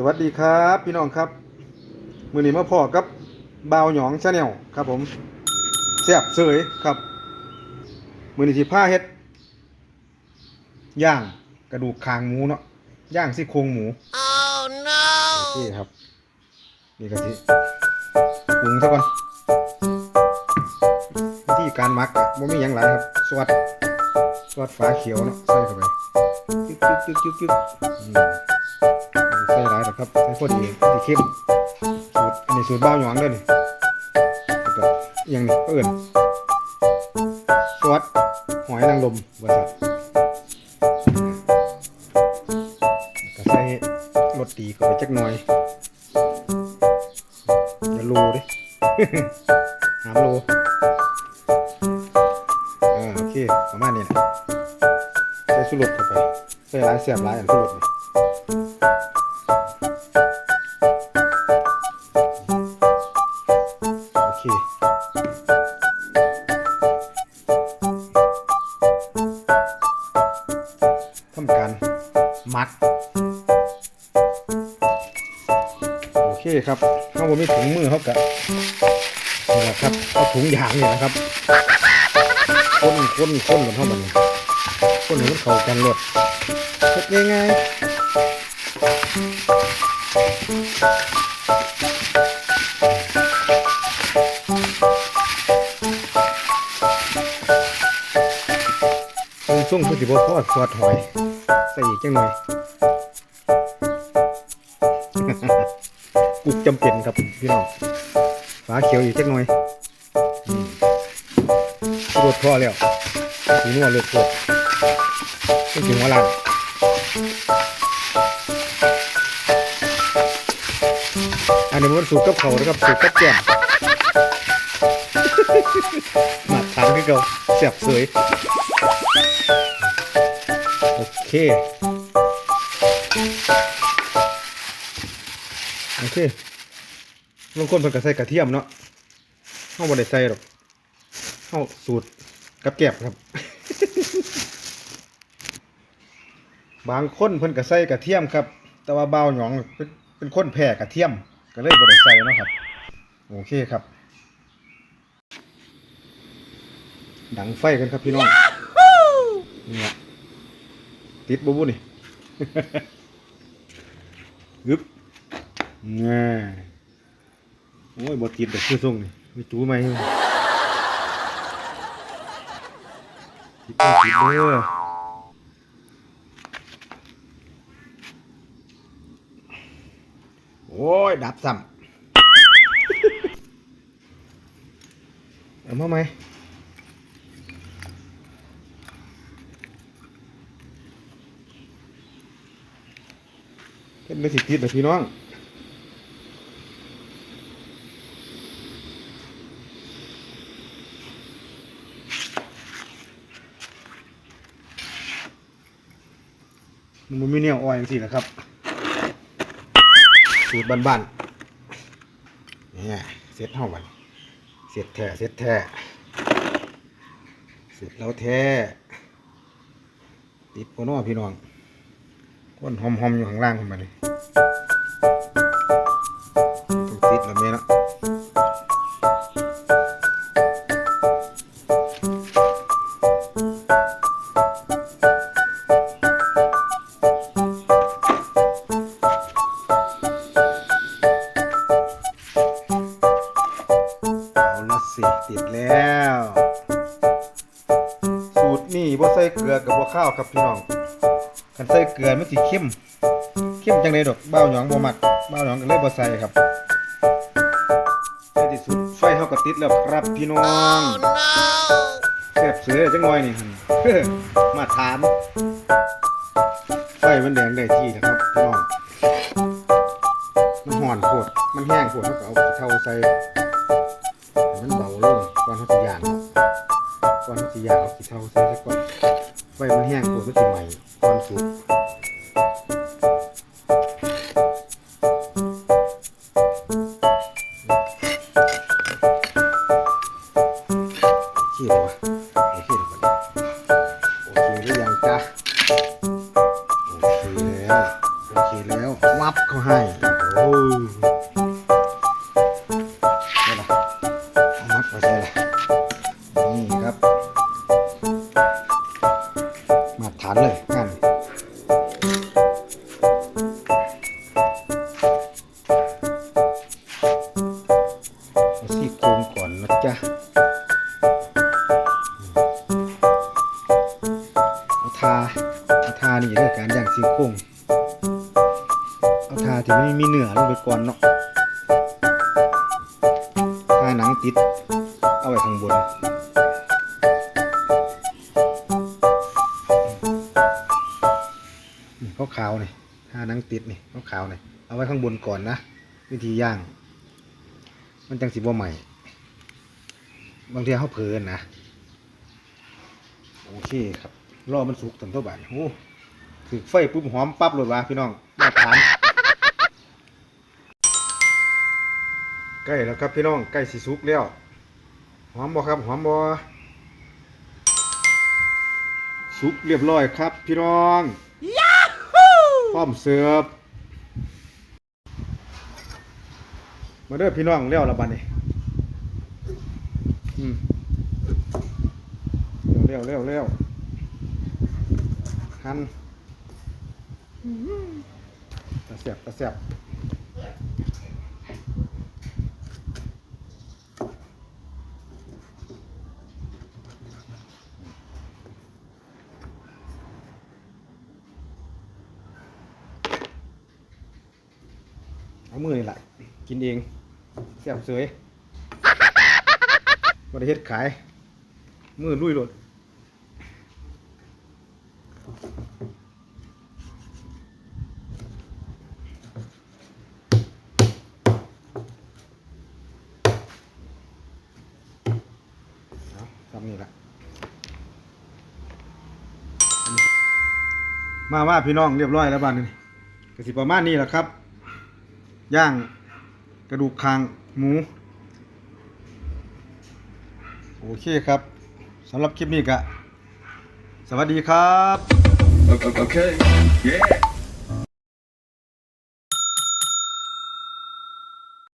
สวัสดีครับพี่น้องครับ มือนี้มาพอกับบ่าวหยองชาแนลครับผมแซ่บเสยครับ มือนี้สิผ้าเฮ็ดย่างกระดูกคางหมูเนาะย่างซี่โครงหมู Oh no! นี่ครับ นี่ก็สิปรุงซะก่อนวิธีการหมักอะบ่มีหยังหลายครับสวัสดสวัสดฝาเขียวเนาะใส่เข้าไปจึ๊กจึ๊กจึ๊กจึ๊กจึ๊ก ครับใส่พอดีสิเข้มสูตรอันนี้สูตรบ้าหยองด้อนี่แล้วก็อหยังนี่เอิ้นสวัสดหอยนางรมว่าซั่นแล้วก็ใส่รสดีเข้าไปจักหน่อยอย่าโลดิหามโลอ่าโอเคประมาณนี้แหละใส่สุรสเข้าไปใส่หลายเสียบหลายอันสุรสนี่โอ ทำการมัด โอเคครับเขาบ่มีถุงมือเขากะนี่แหละครับเอาถุงยางนี่แหละครับคนคนคนกันเท่ามันคนให้มันเข้ากันรดเฮ็ดง่ายๆช่วงคือสิบ่ทอดทอดหอย ส่อีกจังหน่อยกุกจำเป็นครับพี่น้องฝาเขียวอีกจักหน่อยอืมรดพอแล้วสีนัวเลือดสดไม่ถึงหัวลานอันนี้มันสูตรกับเขานะครับสูตรกับแจ่มมาทานคือเก่าเสียบเสย เค โอเคบางคนเพิ่นก็ใส่กระเทียมเนาะเฮาบ่ได้ใส่หรอกเฮาสูตรกับแกบครับ บางคนเพิ่นก็ใส่กระเทียมครับ แต่ว่าบ่าวหยองเป็นเป็นคนแพ้กระเทียม ก็เลยบ่ได้ใส่เนาะครับ โอเคครับ ดังไฟกันครับพี่น้องเนี่ย ติดบ่บุนี่ยึบง่าโอ้ยบติดแต่คือส่งนี่มีจูไหมติดเด้อติดเด้อโอ้ย ดับซ้ำเอามาไหมเป็น ไม่สิติดแต่พี่น้องมันบ่มีแนวอ้อยจังซี่นะครับ สูตรบ้านๆเนี่ยเสร็จเฮาบัดเสร็จแท้เสร็จแท้เสร็จแล้วแท้ติดบ่เน้อพี่น้อง คนหอมๆอยู่ข้างล่างขึ้นมาเลยต้องติดแล้วแม่เนะเอาละสิติดแล้ว สูตรนี่บ่ใส่เกลือกับบ่ข้าวครับพี่น้อง คันใส่เกลือมันสิเข้มเข้มจังไดดอกบ้าวหยองบ่มักบ้าวหยองก็เลยบ่ใส่ครับในที่สุดไฟเฮาก็ติดแล้วครับพี่น้อง Oh no! แซ่บเสือจังหน่อยนี่หั่นมาถาม ไฟมันแดงได้ที่นะครับพี่น้องมันห่อนโพดมันแห้งโพดเขาก็เอาขี้เท่าใส่ให้มันเบาลงก่อนเขาสิย่างเนาะก่อนเขาสิย่างเอาขี้เท่าใส่ซะก่อนไฟมันแห้งโพดมันสิใหม่ก่อน สุกโอเคเลยวะโอเคเลยวะโอเคหรือยังจ๊ะโอเคแล้วโอเคแล้ววับเขาให้โอ้ยนี่ล่ะเอามัดไปใส่ละนี่ครับ มาฐานเลย ทาเอาทานี่เรื่องการย่างซี่โครงเอาทาที่ไม่มีเนื้อลงไปก่อนเนาะทาหนังติด เอาไว้ข้างบนนี่ขาวๆนี่ทาหนังติดนี่ขาวๆนี่เอาไว้ข้างบนก่อนนะ วิธีย่าง มันจังสิบ่ใหม่ บางทีเขาเพลินนะ โอเคครับ รอมันสุกถึงตัวบาทโอ้ถือไฟปุ๊บหอมปั๊บเลยว่ะพี่น้องมาทานใกล้แล้วครับพี่น้องใกล้สิสุกแล้วหอมบ่ครับหอมบ่สุกเรียบร้อยครับ พี่น้องพร้อมเสิร์ฟมาเด้อพี่น้องแล้วละบัดนี้อืมเร็วเร็วเร็ว หั่นตะเสียบตะเสียบเอามือนี่แหละกินเองเสียบเสยบริเฮ็ดขาย มือลุยโลด ทำนี่ละมามาพี่น้องเรียบร้อยแล้วบ้านนี้กระสิประมาณนี้แหละครับ ย่างกระดูกคางหมู โอเคครับสำหรับคลิปนี้ก็สวัสดีครับ okay. Yeah.